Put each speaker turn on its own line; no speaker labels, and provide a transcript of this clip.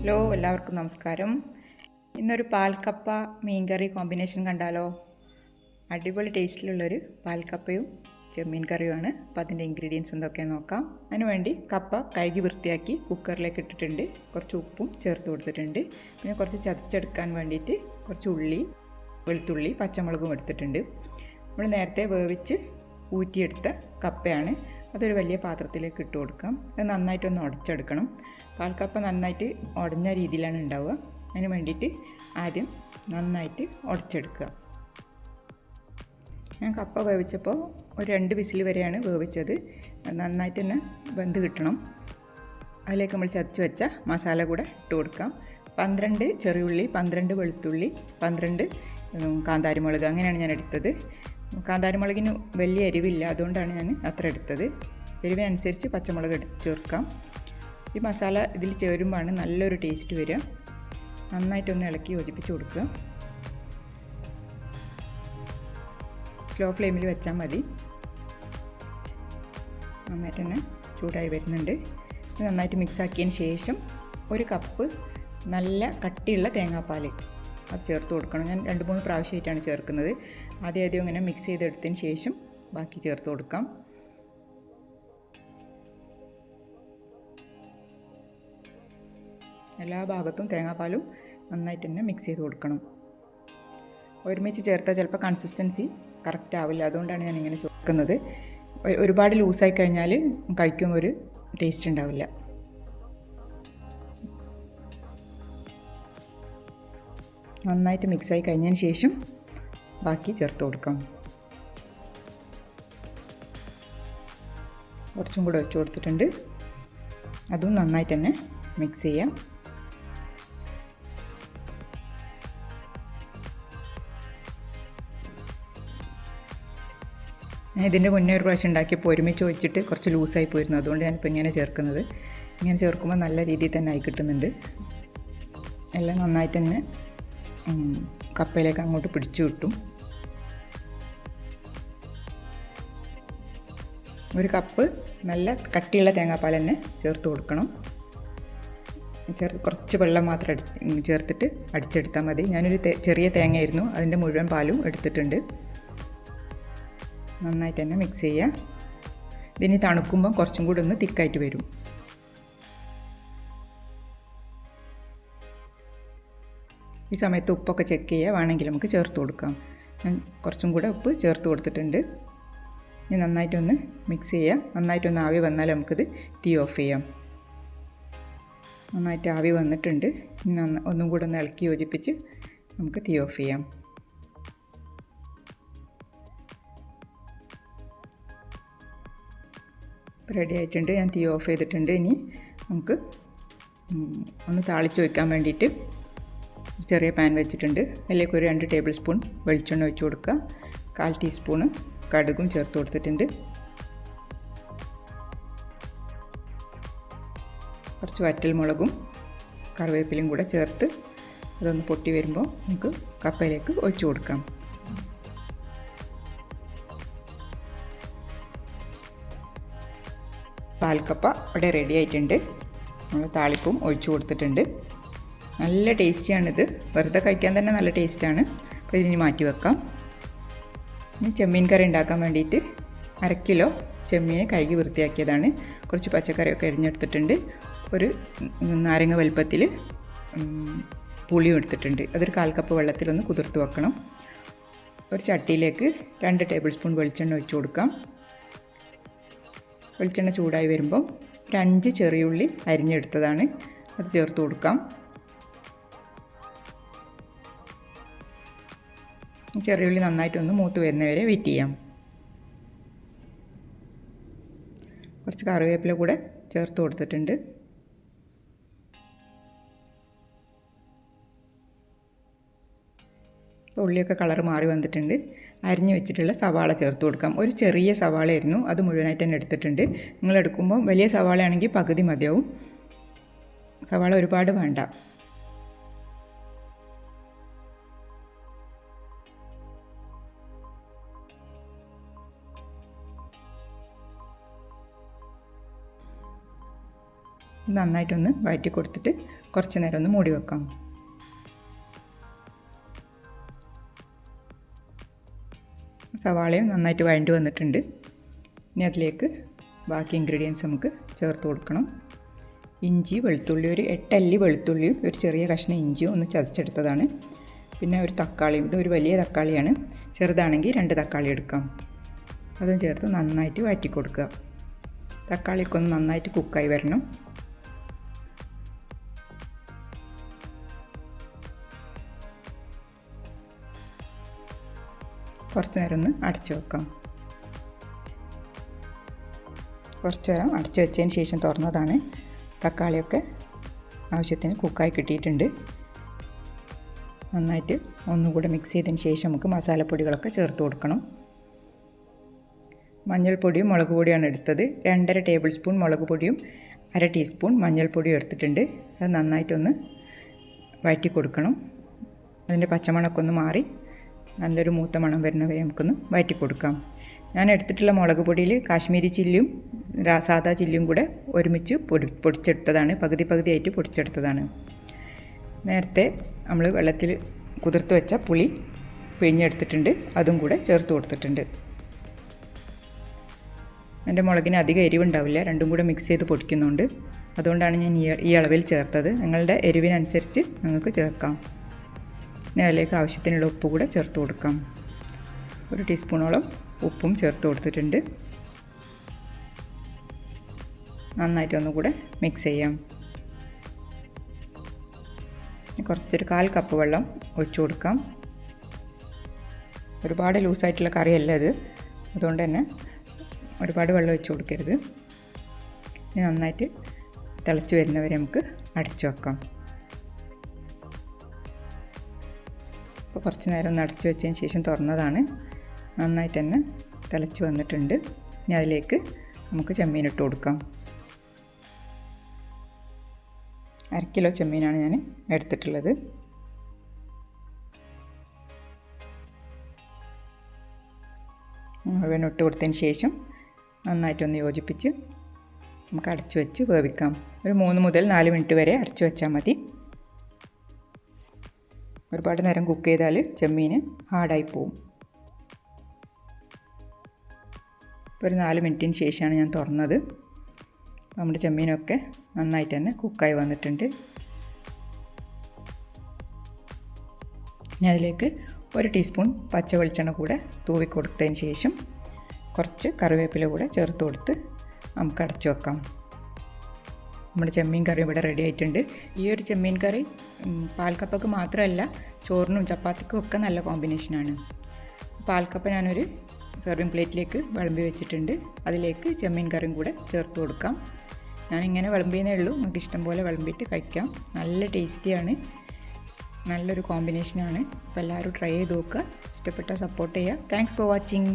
Hello എല്ലാവർക്കും നമസ്കാരം. ഇന്നൊരു പാൽക്കപ്പ മീൻകറി കോമ്പിനേഷൻ കണ്ടാലോ? അടിപൊളി ടേസ്റ്റിലുള്ളൊരു പാൽക്കപ്പയും ചെമ്മീൻ കറിയുമാണ്. അപ്പോൾ അതിന്റെ ഇൻഗ്രീഡിയൻസ് എന്തൊക്കെയാണ് നോക്കാം. അതിനുവേണ്ടി കപ്പ കഴുകി വൃത്തിയാക്കി കുക്കറിലേക്ക് ഇട്ടിട്ടുണ്ട്. കുറച്ച് ഉപ്പും ചേർത്ത് കൊടുത്തിട്ടുണ്ട്. പിന്നെ കുറച്ച് ചതച്ചെടുക്കാൻ വേണ്ടിയിട്ട് കുറച്ച് ഉള്ളി വെളുത്തുള്ളി പച്ചമുളകും എടുത്തിട്ടുണ്ട്. നമ്മൾ നേരത്തെ വേവിച്ച് ഊറ്റിയെടുത്ത കപ്പയാണ് അതൊരു വലിയ പാത്രത്തിലേക്ക് ഇട്ട് കൊടുക്കാം. അത് നന്നായിട്ടൊന്ന് ഉടച്ചെടുക്കണം. പാൽക്കപ്പ നന്നായിട്ട് ഉടഞ്ഞ രീതിയിലാണ് ഉണ്ടാവുക. അതിന് വേണ്ടിയിട്ട് ആദ്യം നന്നായിട്ട് ഉടച്ചെടുക്കുക. ഞാൻ കപ്പ വേവിച്ചപ്പോൾ ഒരു രണ്ട് വിസിൽ വരെയാണ് വേവിച്ചത്. നന്നായിട്ട് തന്നെ വെന്ത് കിട്ടണം. അതിലേക്ക് നമ്മൾ ചതച്ച് വെച്ച മസാല കൂടെ ഇട്ട് കൊടുക്കാം. പന്ത്രണ്ട് ചെറിയുള്ളി പന്ത്രണ്ട് വെളുത്തുള്ളി പന്ത്രണ്ട് കാന്താരിമുളക് അങ്ങനെയാണ് ഞാൻ എടുത്തത്. കാന്താരിമുളകിന് വലിയ എരിവില്ല അതുകൊണ്ടാണ് ഞാൻ അത്ര എടുത്തത്. എരിവിനനുസരിച്ച് പച്ചമുളക് എടുത്ത് ചേർക്കാം. ഈ മസാല ഇതിൽ ചേരുമ്പോഴാണ് നല്ലൊരു ടേസ്റ്റ് വരിക. നന്നായിട്ടൊന്ന് ഇളക്കി യോജിപ്പിച്ച് കൊടുക്കുക. സ്ലോ ഫ്ലെയിമിൽ വെച്ചാൽ മതി. നന്നായിട്ട് തന്നെ ചൂടായി വരുന്നുണ്ട്. ഇത് നന്നായിട്ട് മിക്സ് ആക്കിയതിന് ശേഷം ഒരു കപ്പ് നല്ല കട്ടിയുള്ള തേങ്ങാപ്പാൽ അത് ചേർത്ത് കൊടുക്കണം. ഞാൻ രണ്ട് മൂന്ന് പ്രാവശ്യമായിട്ടാണ് ചേർക്കുന്നത്. ആദ്യം ആദ്യം ഇങ്ങനെ മിക്സ് ചെയ്തെടുത്തതിന് ശേഷം ബാക്കി ചേർത്ത് കൊടുക്കാം. എല്ലാ ഭാഗത്തും തേങ്ങാപ്പാലും നന്നായിട്ട് തന്നെ മിക്സ് ചെയ്ത് കൊടുക്കണം. ഒരുമിച്ച് ചേർത്താൽ ചിലപ്പോൾ കൺസിസ്റ്റൻസി കറക്റ്റ് ആവില്ല. അതുകൊണ്ടാണ് ഞാൻ ഇങ്ങനെ ചേർക്കുന്നത് ഒരുപാട് ലൂസായി കഴിഞ്ഞാൽ കഴിക്കുമ്പോൾ ഒരു ടേസ്റ്റ് ഉണ്ടാവില്ല. നന്നായിട്ട് മിക്സായി കഴിഞ്ഞതിന് ശേഷം ബാക്കി ചേർത്ത് കൊടുക്കാം. കുറച്ചും കൂടെ വെച്ച് കൊടുത്തിട്ടുണ്ട്. അതും നന്നായിട്ട് തന്നെ മിക്സ് ചെയ്യാം. ഞാൻ ഇതിന്റെ മുന്നേ ഒരു പ്രാവശ്യം ഉണ്ടാക്കിയപ്പോൾ ഒരുമിച്ച് വെച്ചിട്ട് കുറച്ച് ലൂസായി പോയിരുന്നു. അതുകൊണ്ട് ഞാനിപ്പോൾ ഇങ്ങനെ ചേർക്കുന്നത്. ഇങ്ങനെ ചേർക്കുമ്പോൾ നല്ല രീതിയിൽ തന്നെ ആയി കിട്ടുന്നുണ്ട്. എല്ലാം നന്നായിട്ട് തന്നെ കപ്പയിലേക്ക് അങ്ങോട്ട് പിടിച്ചു കിട്ടും ഒരു കപ്പ് നല്ല കട്ടിയുള്ള തേങ്ങാപ്പാൽ തന്നെ ചേർത്ത് കൊടുക്കണം. ചേർത്ത് കുറച്ച് വെള്ളം മാത്രം അടി ചേർത്തിട്ട് അടിച്ചെടുത്താൽ മതി. ഞാനൊരു ചെറിയ തേങ്ങയായിരുന്നു. അതിന്റെ മുഴുവൻ പാലും എടുത്തിട്ടുണ്ട്. നന്നായിട്ട് തന്നെ മിക്സ് ചെയ്യുക. ഇതിന് തണുക്കുമ്പം കുറച്ചും കൂടി ഒന്ന് തിക്കായിട്ട് വരും. ഈ സമയത്ത് ഉപ്പൊക്കെ ചെക്ക് ചെയ്യുക. വേണമെങ്കിൽ നമുക്ക് ചേർത്ത് കൊടുക്കാം. ഞാൻ കുറച്ചും കൂടെ ഉപ്പ് ചേർത്ത് കൊടുത്തിട്ടുണ്ട്. ഇനി നന്നായിട്ടൊന്ന് മിക്സ് ചെയ്യുക. നന്നായിട്ടൊന്ന് ആവി വന്നാൽ നമുക്കിത് തീ ഓഫ് ചെയ്യാം. നന്നായിട്ട് ആവി വന്നിട്ടുണ്ട്. ഇനി നന്ന ഒന്നും കൂടെ ഒന്ന് ഇളക്കി യോജിപ്പിച്ച് നമുക്ക് തീ ഓഫ് ചെയ്യാം. റെഡി ആയിട്ടുണ്ട്. ഞാൻ തീ ഓഫ് ചെയ്തിട്ടുണ്ട്. ഇനി നമുക്ക് ഒന്ന് താളിച്ച് വയ്ക്കാൻ വേണ്ടിയിട്ട് ചെറിയ പാൻ വെച്ചിട്ടുണ്ട്. അതിലേക്ക് ഒരു രണ്ട് ടേബിൾ സ്പൂൺ വെളിച്ചെണ്ണ ഒഴിച്ച് കൊടുക്കുക. കാൽ ടീസ്പൂണ് കടുകും ചേർത്ത് കൊടുത്തിട്ടുണ്ട്. കുറച്ച് വറ്റൽമുളകും കറിവേപ്പിലയും കൂടെ ചേർത്ത് അതൊന്ന് പൊട്ടി വരുമ്പോൾ നമുക്ക് കപ്പയിലേക്ക് ഒഴിച്ചു കൊടുക്കാം. പാൽക്കപ്പ ഇവിടെ റെഡി ആയിട്ടുണ്ട്. നമ്മൾ താളിപ്പും ഒഴിച്ചു കൊടുത്തിട്ടുണ്ട്. നല്ല ടേസ്റ്റിയാണിത്. വെറുതെ കഴിക്കാൻ തന്നെ നല്ല ടേസ്റ്റാണ്. അപ്പോൾ ഇതിന് മാറ്റി വെക്കാം. ഇനി ചെമ്മീൻ കറി ഉണ്ടാക്കാൻ വേണ്ടിയിട്ട് അര കിലോ ചെമ്മീൻ കഴുകി വൃത്തിയാക്കിയതാണ്. കുറച്ച് പച്ചക്കറിയൊക്കെ അരിഞ്ഞെടുത്തിട്ടുണ്ട്. ഒരു നാരങ്ങ വലുപ്പത്തിൽ പുളിയും എടുത്തിട്ടുണ്ട്. അതൊരു കാൽ കപ്പ് വെള്ളത്തിലൊന്ന് കുതിർത്ത് വെക്കണം. ഒരു ചട്ടിയിലേക്ക് രണ്ട് ടേബിൾ സ്പൂൺ വെളിച്ചെണ്ണ ഒഴിച്ചു കൊടുക്കാം. വെളിച്ചെണ്ണ ചൂടായി വരുമ്പം ഒരു അഞ്ച് ചെറിയുള്ളി അരിഞ്ഞെടുത്തതാണ്. അത് ചേർത്ത് കൊടുക്കാം. ചെറിയുള്ളി നന്നായിട്ടൊന്ന് മൂത്ത് വരുന്നവരെ വെയിറ്റ് ചെയ്യാം. കുറച്ച് കറിവേപ്പില കൂടെ ചേർത്ത് കൊടുത്തിട്ടുണ്ട്. ഉള്ളിയൊക്കെ കളർ മാറി വന്നിട്ടുണ്ട്. അരിഞ്ഞു വെച്ചിട്ടുള്ള സവാള ചേർത്ത് കൊടുക്കാം. ഒരു ചെറിയ സവാളയായിരുന്നു. അത് മുഴുവനായിട്ട് തന്നെ എടുത്തിട്ടുണ്ട്. നിങ്ങൾ എടുക്കുമ്പോൾ വലിയ സവാളയാണെങ്കിൽ പകുതി മതിയാവും. സവാള ഒരുപാട് വേണ്ട. നന്നായിട്ടൊന്ന് വഴറ്റി കൊടുത്തിട്ട് കുറച്ച് നേരം ഒന്ന് മൂടി വെക്കാം. സവാളയും നന്നായിട്ട് വഴണ്ടി വന്നിട്ടുണ്ട്. ഇനി അതിലേക്ക് ബാക്കി ഇൻഗ്രീഡിയൻസ് നമുക്ക് ചേർത്ത് കൊടുക്കണം. ഇഞ്ചി വെളുത്തുള്ളി ഒരു എട്ടല്ലി വെളുത്തുള്ളിയും ഒരു ചെറിയ കഷ്ണം ഇഞ്ചിയും ഒന്ന് ചതച്ചെടുത്തതാണ്. പിന്നെ ഒരു തക്കാളിയും ഇത് ഒരു വലിയ തക്കാളിയാണ്. ചെറുതാണെങ്കിൽ രണ്ട് തക്കാളി എടുക്കാം. അതും ചേർത്ത് നന്നായിട്ട് വഴറ്റി കൊടുക്കുക. തക്കാളിക്കൊന്ന് നന്നായിട്ട് കുക്കായി വരണം. കുറച്ച് നേരം ഒന്ന് അടച്ചു വെക്കാം. കുറച്ച് നേരം അടച്ചു വെച്ചതിന് ശേഷം തുറന്നതാണ് തക്കാളിയൊക്കെ ആവശ്യത്തിന് കുക്കായി കിട്ടിയിട്ടുണ്ട്. നന്നായിട്ട് ഒന്നുകൂടെ മിക്സ് ചെയ്തതിന് ശേഷം നമുക്ക് മസാലപ്പൊടികളൊക്കെ ചേർത്ത് കൊടുക്കണം. മഞ്ഞൾപ്പൊടിയും മുളക് പൊടിയാണ് എടുത്തത്. രണ്ടര ടേബിൾ സ്പൂൺ മുളക് പൊടിയും അര ടീസ്പൂൺ മഞ്ഞൾപ്പൊടിയും എടുത്തിട്ടുണ്ട്. അത് നന്നായിട്ടൊന്ന് വഴറ്റി കൊടുക്കണം. അതിന്റെ പച്ചമണമൊക്കെ ഒന്ന് മാറി നല്ലൊരു മൂത്ത മണം വരുന്നവരെ നമുക്കൊന്ന് വഴറ്റി കൊടുക്കാം ഞാൻ എടുത്തിട്ടുള്ള മുളക് പൊടിയിൽ കാശ്മീരി ചില്ലിയും സാദാ ചില്ലിയും കൂടെ ഒരുമിച്ച് പൊടി പൊടിച്ചെടുത്തതാണ്. പകുതി പകുതിയായിട്ട് പൊടിച്ചെടുത്തതാണ്. നേരത്തെ നമ്മൾ വെള്ളത്തിൽ കുതിർത്ത് വെച്ച പുളി പിഴിഞ്ഞെടുത്തിട്ടുണ്ട്. അതും കൂടെ ചേർത്ത് കൊടുത്തിട്ടുണ്ട്. എന്റെ മുളകിന് അധികം എരിവുണ്ടാവില്ല. രണ്ടും കൂടെ മിക്സ് ചെയ്ത് പൊടിക്കുന്നുണ്ട്. അതുകൊണ്ടാണ് ഞാൻ ഈ അളവിൽ ചേർത്തത്. നിങ്ങളുടെ എരിവിനനുസരിച്ച് നിങ്ങൾക്ക് ചേർക്കാം. ഇനി അതിലേക്ക് ആവശ്യത്തിനുള്ള ഉപ്പ് കൂടെ ചേർത്ത് കൊടുക്കാം. ഒരു ടീസ്പൂണോളം ഉപ്പും ചേർത്ത് കൊടുത്തിട്ടുണ്ട്. നന്നായിട്ട് ഒന്നുകൂടെ മിക്സ് ചെയ്യാം. കുറച്ചൊരു കാൽ കപ്പ് വെള്ളം ഒഴിച്ചു കൊടുക്കാം. ഒരുപാട് ലൂസായിട്ടുള്ള കറിയല്ല ഇത്. അതുകൊണ്ട് തന്നെ ഒരുപാട് വെള്ളം ഒഴിച്ചു കൊടുക്കരുത്. നന്നായിട്ട് തിളച്ച് വരുന്നവരെ നമുക്ക് അടച്ചു വെക്കാം. അപ്പോൾ കുറച്ച് നേരം ഒന്ന് അടച്ചു വെച്ചതിന് ശേഷം തുറന്നതാണ്. നന്നായിട്ട് തന്നെ തിളച്ച് വന്നിട്ടുണ്ട്. ഇനി അതിലേക്ക് നമുക്ക് ചെമ്മീൻ ഇട്ട് കൊടുക്കാം. അര കിലോ ചെമ്മീനാണ് ഞാൻ എടുത്തിട്ടുള്ളത്. മുഴുവൻ ഇട്ട് കൊടുത്തതിന് ശേഷം നന്നായിട്ടൊന്ന് യോജിപ്പിച്ച് നമുക്ക് അടച്ചു വെച്ച് വേവിക്കാം. ഒരു മൂന്ന് മുതൽ നാല് മിനിറ്റ് വരെ അടച്ചു വെച്ചാൽ മതി. ഒരുപാട് നേരം കുക്ക് ചെയ്താൽ ചെമ്മീൻ ഹാർഡായി പോവും. ഇപ്പോൾ ഒരു നാല് മിനിറ്റിന് ശേഷമാണ് ഞാൻ തുറന്നത്. നമ്മുടെ ചെമ്മീനൊക്കെ നന്നായിട്ട് തന്നെ കുക്കായി വന്നിട്ടുണ്ട്. ഇനി അതിലേക്ക് ഒരു ടീസ്പൂൺ പച്ച വെളിച്ചെണ്ണ കൂടെ തൂവി കൊടുത്തതിന് ശേഷം കുറച്ച് കറിവേപ്പില കൂടെ ചേർത്ത് കൊടുത്ത് നമുക്ക് അടച്ചു വെക്കാം. നമ്മുടെ ചെമ്മീൻ കറി ഇവിടെ റെഡി ആയിട്ടുണ്ട്. ഈ ഒരു ചെമ്മീൻ കറി പാൽക്കപ്പക്ക് മാത്രമല്ല ചോറിനും ചപ്പാത്തിക്കും ഒക്കെ നല്ല കോമ്പിനേഷനാണ് പാൽക്കപ്പ ഞാനൊരു സെർവിങ് പ്ലേറ്റിലേക്ക് വിളമ്പി വെച്ചിട്ടുണ്ട്. അതിലേക്ക് ചെമ്മീൻ കറിയും കൂടെ ചേർത്ത് കൊടുക്കാം. ഞാനിങ്ങനെ വിളമ്പിയെന്നേ ഉള്ളൂ. നമുക്ക് ഇഷ്ടം പോലെ വിളമ്പിയിട്ട് കഴിക്കാം. നല്ല ടേസ്റ്റിയാണ് നല്ലൊരു കോമ്പിനേഷനാണ് അപ്പോൾ എല്ലാവരും ട്രൈ ചെയ്ത് നോക്കുക. ഇഷ്ടപ്പെട്ടാൽ സപ്പോർട്ട് ചെയ്യുക. Thanks for watching